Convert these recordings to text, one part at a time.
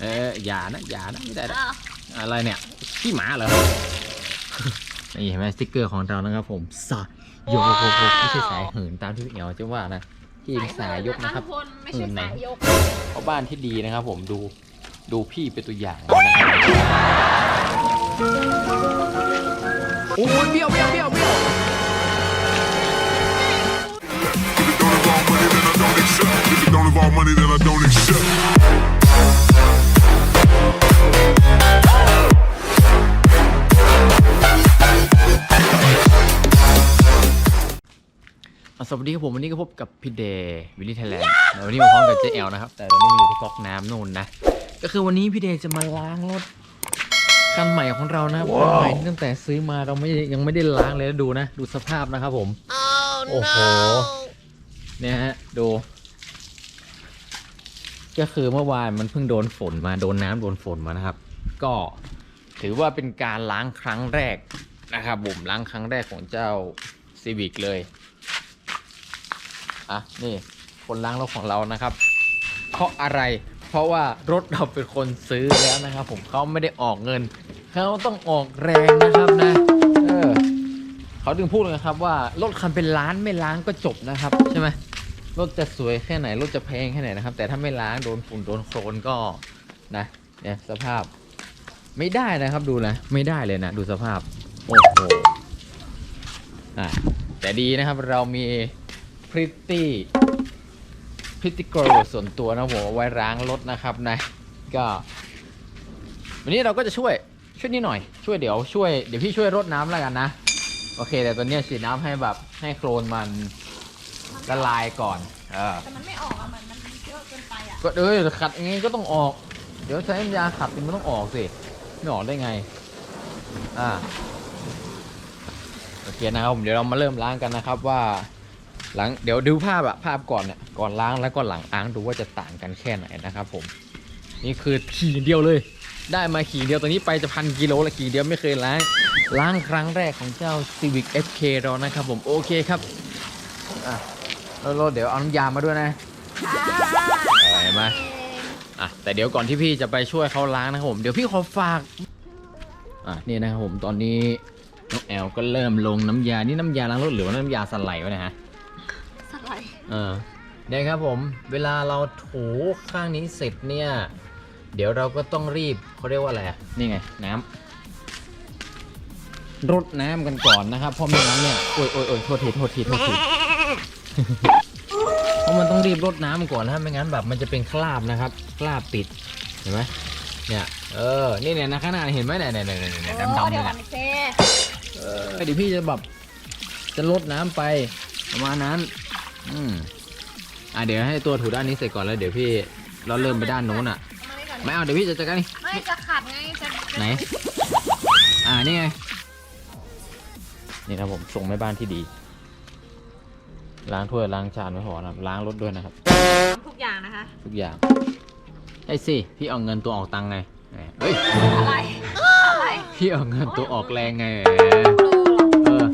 เอออย่านะอย่านะไม่ได้นะอ้าวอะไรเนี่ยขี้หมาเหรอ นี่เห็นไหมสติ๊กเกอร์ของเรานะครับผมสายโยกโกโกไม่ใช่สายเหินตามที่พี่เอ๋วจะว่านะที่เป็นสายยกนะครับ ทุกคนไม่ใช่สายยกเพราะบ้านที่ดีนะครับผมดูดูพี่เป็นตัวอย่างนะครับโอ้ยเบี้ยวเบี้ยวเบี้ยวเบี้ยว If it don't involve money, then I don't accept. อะ สวัสดีครับผมวันนี้ก็พบกับพี่เดย์วิลลี่ไทยแลนด์วันนี้มาพร้อมกับเจ๊แอลนะครับ แต่ตอนนี้มาอยู่ที่ก๊อกน้ำนู่นนะ ก็คือวันนี้พี่เดย์จะมาล้างรถคันใหม่ของเรานะครับคันใหม่ที่ตั้งแต่ซื้อมาเราไม่ยังไม่ได้ล้างเลยนะดูนะ ดูสภาพนะครับผม โอ้โหเนี่ยฮะดู ก็คือเมื่อวานมันเพิ่งโดนฝนมาโดนน้ำโดนฝนมานะครับ ก็ถือว่าเป็นการล้างครั้งแรกนะครับผมล้างครั้งแรกของเจ้าซีวิกเลย อะนี่คนล้างรถของเรานะครับ เพราะอะไร เพราะว่ารถเราเป็นคนซื้อแล้วนะครับ ผมเขาไม่ได้ออกเงินเขาต้องออกแรงนะครับนะเออเขาถึงพูดเลยนะครับว่ารถคันเป็นล้านไม่ล้างก็จบนะครับใช่ไหมรถจะสวยแค่ไหนรถจะแพงแค่ไหนนะครับ แต่ถ้าไม่ล้างโดนฝุ่นโดนโคลนก็นะเนี่ยสภาพไม่ได้นะครับดูนะ ไม่ได้เลยนะดูสภาพ โอ้โหอะแต่ดีนะครับเรามี พริตตี้พริตตี้กรส่วนตัวนะผมเอาไว้ล้างรถนะครับนะ ก็ วันนี้เราก็จะช่วยช่วยนิดหน่อยช่วยเดี๋ยวช่วยเดี๋ยวพี่ช่วยรดน้ำแล้วกันนะ โอเค แต่ตัวเนี้ยฉีดน้ำให้แบบให้โคลนมันละลายก่อน เออแต่มันไม่ออกอะมันมันเยอะเกินไปอะก็เออขัดอย่างงี้ก็ต้องออก เดี๋ยวใช้น้ำยาขัดมันต้องออกสิไม่ออกได้ไง อ่าโอเคนะครับผมเดี๋ยวเรามาเริ่มล้างกันนะครับว่า หลังเดี๋ยวดูภาพอะภาพก่อนเนี่ยก่อนล้างแล้วก็หลังล้างดูว่าจะต่างกันแค่ไหนนะครับผมนี่คือขี่เดียวเลย ได้มาขี่เดียวตัวนี้ไปจะพันกิโลละขี่เดียวไม่เคยล้างล้างครั้งแรกของเจ้า Civic FK เรานะครับผมโอเคครับอะเราเดี๋ยวเอาน้ำยามาด้วยนะอาเห็นไหมอะแต่เดี๋ยวก่อนที่พี่จะไปช่วยเขาล้างนะครับผมเดี๋ยวพี่ขอฝากอะนี่นะครับผมตอนนี้น้องแอลก็เริ่มลงน้ำยานี่น้ำยาล้างรถหรือว่าน้ำยาสไลด์วะนะฮะ ออเนี่ยครับผม เวลาเราถูข้างนี้เสร็จเนี่ย เดี๋ยวเราก็ต้องรีบเขาเรียกว่าอะไรอะนี่ไง น้ำรดน้ำกันก่อนนะครับ เพราะไม่งั้นเนี่ย โอ้ยโอ้ยโอ้ยโทษทีโทษทีโทษที เพราะมันต้องรีบรดน้ำก่อนนะไม่งั้นแบบมันจะเป็นคราบนะครับ คราบติด เห็นไหมเนี่ย เออ นี่เนี่ยนะข้างหน้าเห็นไหมเนี่ยเนี่ยเนี่ยเนี่ยดำดำๆเดี๋เนี่ยยวก่เนี่อยนเซเออเดี๋ยวพี่จะแบบจะลดน้ำไปประมาณนั้น อืมอะเดี๋ยวให้ตัวถูด้านนี้เสร็จก่อนแล้วเดี๋ยวพี่เราเริ่มไปด้านโน้นอะมานี่ก่อนไม่เอาเดี๋ยวพี่จะจัดการนี่ไม่จะขัดไงจะจะไหน อ่านี่ไง นี่ครับผมส่งแม่บ้านที่ดี ล้างถ้วยล้างชามไม่พอนะล้างรถด้วยนะครับ ทำทุกอย่างนะคะทุกอย่างไอ้สิพี่เอาเงินตัวออกตังค์ไงแหมเฮ้ยอะไรอะไรพี่เอาเงินตัวออกแรงไงแหมเออ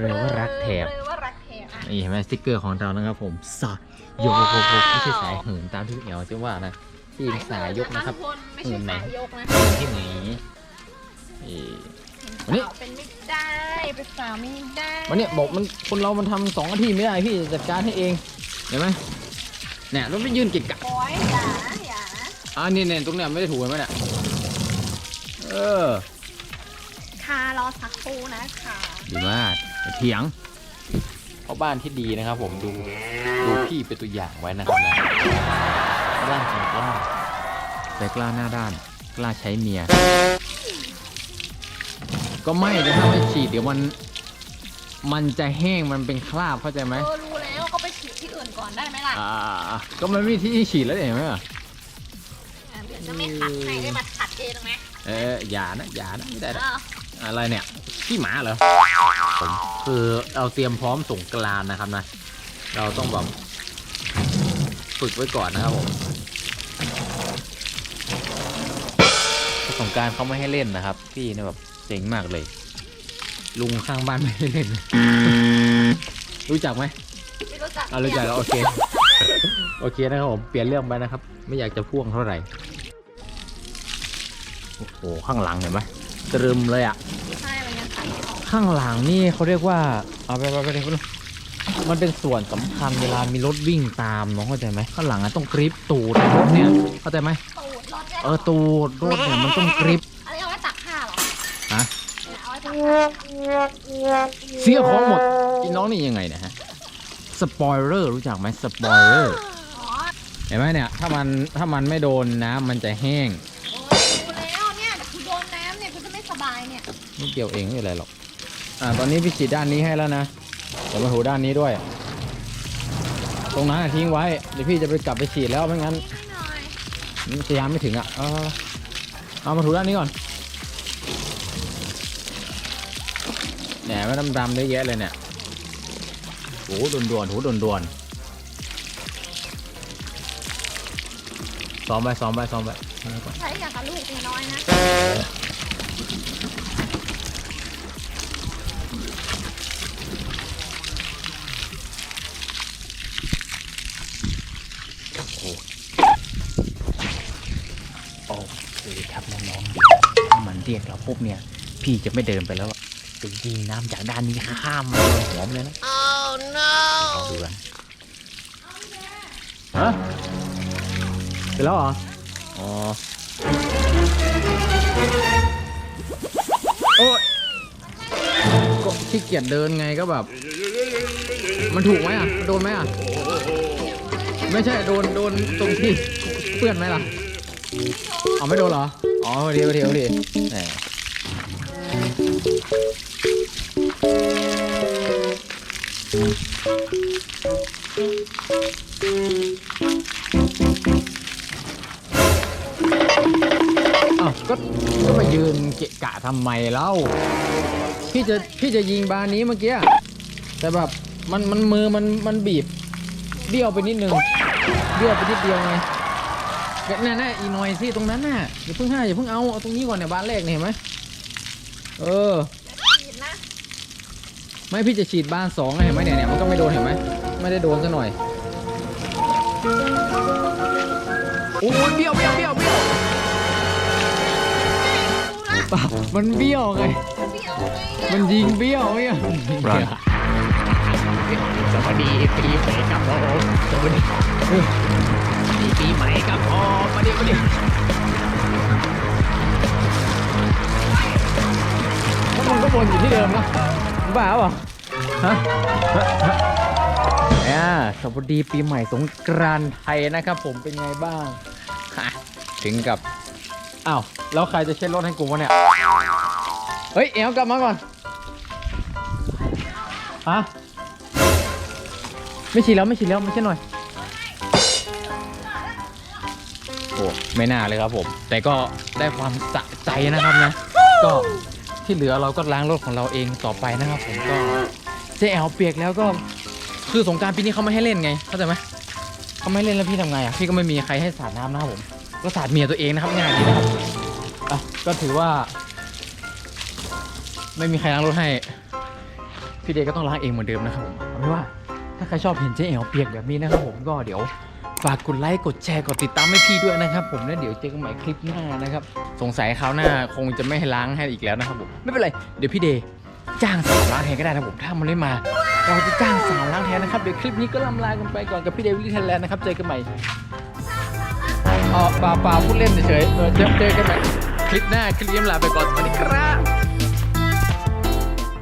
เรียกว่ารักแถบเรีย นี่เห็นไหมสติ๊กเกอร์ของเรานะครับผมสายโยกโกโกไม่ใช่สายเหินตามที่พี่เอ๋วจะว่านะที่เป็นสายยกนะครับทุกคนไม่ใช่สายยกนะเหินที่หนีนี่วันนี้สาวเป็นไม่ได้เป็นสาวไม่ได้มันเนี่ยบอกมันคนเรา มันทำสองนาทีไม่ได้พี่จะจัดการให้เองเห็นไหมเนี่ยรถไม่ยืนเกิกกะโอ้ยอย่านะอย่านะอ่านี่เนี่ยตรงเนี้ยไม่ได้ถูกเห็นไหมเนี่ยเออคารอสักครู่นะคะดีมากอย่าเถียงเพราะบ้านที่ดีนะครับ ผมดูดูพี่เป็นตัวอย่างไว้นะครับนะบ้านของกล้าแต่กล้าหน้าด้าน กล้าใช้เมีย ก็ไม่แต่ถ้าไม่ฉีดเดี๋ยวมัน มันจะแห้งมันเป็นคราบเข้าใจไหมเออรู้แล้วก็ไปฉีดที่อื่นก่อนได้ไหมล่ะอ่า ก็มันไม่มีที่ฉีดแล้วเห็นไหมอะอะเดี๋ยวจะไม่ขัดให้ได้มาขัดเองไหมเอออย่านะอย่านะไม่ได้นะ อ้าว อะไรเนี่ยขี้หมาเหรอผมคือเราเตรียมพร้อมส่งกรานต์นะครับนะ เราต้องแบบฝึกไว้ก่อนนะครับผมสงกรารเขาไม่ให้เล่นนะครับ พี่เนี่ยแบบเจ๋งมากเลย ลุงข้างบ้านไม่ให้เล่น รู้จักไหมไม่รู้จักอ่ารู้จักแล้วโอเค โอเคนะครับผมเปลี่ยนเรื่องไปนะครับ ไม่อยากจะพ่วงเท่าไหร่ โอ้โหข้างหลังเห็นไหมตรึมเลยอะใช่มันยัง ขัดไม่ออกข้างหลังนี่เขาเรียกว่าเอาไปไปไปเลยคุณลุงมันเป็นส่วนสำคัญเวลามีรถวิ่งตามน้องเข้าใจไหมข้างหลังอะต้องกริปตูดรถเนี่ยเข้าใจไหมตูดรถเนี่ยเออตูดรถเนี่ยมันต้องกริปอันนี้เอาไว้ตักผ้าเหรอฮะเนี่ยเอาไว้ตักผ้าเสียของหมดอีน้องนี่ยังไงเนะฮะสปอยเลอร์รู้จักไหมสปอยเลอร์อ๋อเห็นไหมเนี่ยถ้ามันถ้ามันไม่โดนน้ำมันจะแห้งโอ้ยดูแล้วเนี่ยเดี๋ยวคุณโดนน้ำเนี่ยคุณจะไม่สบายเนี่ยนิดเดียวเองไม่เป็นไรหรอก อ่า ตอนนี้พี่ฉีดด้านนี้ให้แล้วนะเดี๋ยวมาถูด้านนี้ด้วย ตรงนั้นอะทิ้งไว้ เดี๋ยวพี่จะไปกลับไปฉีดแล้วไม่งั้นให้หน่อยมันพยายามไม่ถึงอะ เอาเอามาถูด้านนี้ก่อนแหนไม่ดำๆเยอะแยะเลยเนี่ยโหด่วนๆโหด่วนๆซ้อมไปซ้อมไปซ้อมไปซ้อมไปก่อนใช้อย่างกับลูกเมียน้อยนะ โอเคครับน้องๆถ้ามันเรียกเราปุ๊บเนี่ย พี่จะไม่เดินไปแล้วจะยิงน้ำจากด้านนี้ข้ามมาโดนหัวมันเลยนะ oh no เอาดูกันฮะเสร็จแล้วเหรอ อ๋อ โอ้ยก็ขี้เกียจเดินไงก็แบบ มันถูกไหมอะมันโดนไหมอะ ไม่ใช่โดน โดนตรงที่เปื้อนไหมล่ะ อ๋อไม่โดนเหรอ อ๋อพอดีพอดีพอดีแหมอ้าวก็ก็มายืนเกะกะทำไมเล่า พี่จะพี่จะยิงบานนี้เมื่อกี้ แต่แบบมันมันมือมันมันบีบ เบี้ยวไปนิดนึง เบี้ยวไปนิดเดียวไง แน่แน่ๆอีกหน่อยสิตรงนั้นน่ะอย่าเพิ่งห้าอย่าเพิ่งเอาเอาตรงนี้ก่อนเนี่ยบานแรกเนี่ยเห็นไหมเออฉีดนะไม่พี่จะฉีดบานสองไงเห็นไหมเนี่ยเนี่ยมันก็ไม่โดนเห็นไหมไม่ได้โดนซะหน่อยโอ้ยเบี้ยวเบี้ยวเบี้ยวเบี้ยวดูละเปล่ามันเบี้ยวไงเบี้ยวไงเนี่ยมันยิงเบี้ยวไงสวัสดีปีใหม่ครับผมสวัสดี ปีใหม่ครับผมมาดิมาดิถ้ามันก็วนอยู่ที่เดิมนะบ้าเปล่าฮะอ่าสวัสดีปีใหม่สงกรานต์ไทยนะครับ ผมเป็นไงบ้างถึงกับอ้าวแล้วใครจะเช็ดรถให้กูวะเนี่ย เฮ้ย เอ๋วกลับมาก่อน ฮะ ไม่ฉีดแล้วไม่ฉีดแล้วไม่ใช่หน่อย อ้ไม่น่าเลยครับผม แต่ก็ได้ความสะใจนะครับนะ ก็ที่เหลือเราก็ล้างรถของเราเองต่อไปนะครับผมก็เจ๊แอลเปียกแล้วก็คือสงกรารปีนี้เขาไม่ให้เล่นไงเข้าใจไหมเขาไม่ให้เล่นแล้วพี่ทำไงอะพี่ก็ไม่มีใครให้สาดน้ำนะครับผมก็สาดเมียตัวเองนะครับง่ายดีนะครับอะก็ถือว่า ไม่มีใครล้างรถให้ พี่เดย์ก็ต้องล้างเองเหมือนเดิมนะครับผมเอาเป็นว่าถ้าใครชอบเห็นเจ๊เอ๋วเปียกแบบนี้นะครับผมก็เดี๋ยว ฝากกดไลค์กดแชร์กดติดตามให้พี่ด้วยนะครับ ผมแล้วเดี๋ยวเจอกันใหม่คลิปหน้านะครับ สงสัยคราวหน้าคงจะไม่ให้ล้างให้อีกแล้วนะครับผมไม่เป็นไรเดี๋ยวพี่เดย์จ้างสาวล้างแทนก็ได้นะผมถ้ามันไม่มา เราจะจ้างสาวล้างแทนนะครับเดี๋ยวคลิปนี้ก็ลำลากันไปก่อนกับพี่เดวิลลี่ไทยแลนด์นะครับเจอกันใหม่อ๋อเปล่าเปล่าพูดเล่นเฉยๆเจอเจอกันใหม่คลิปหน้าคลิปนี้ลาไปก่อนสวัสดีครับ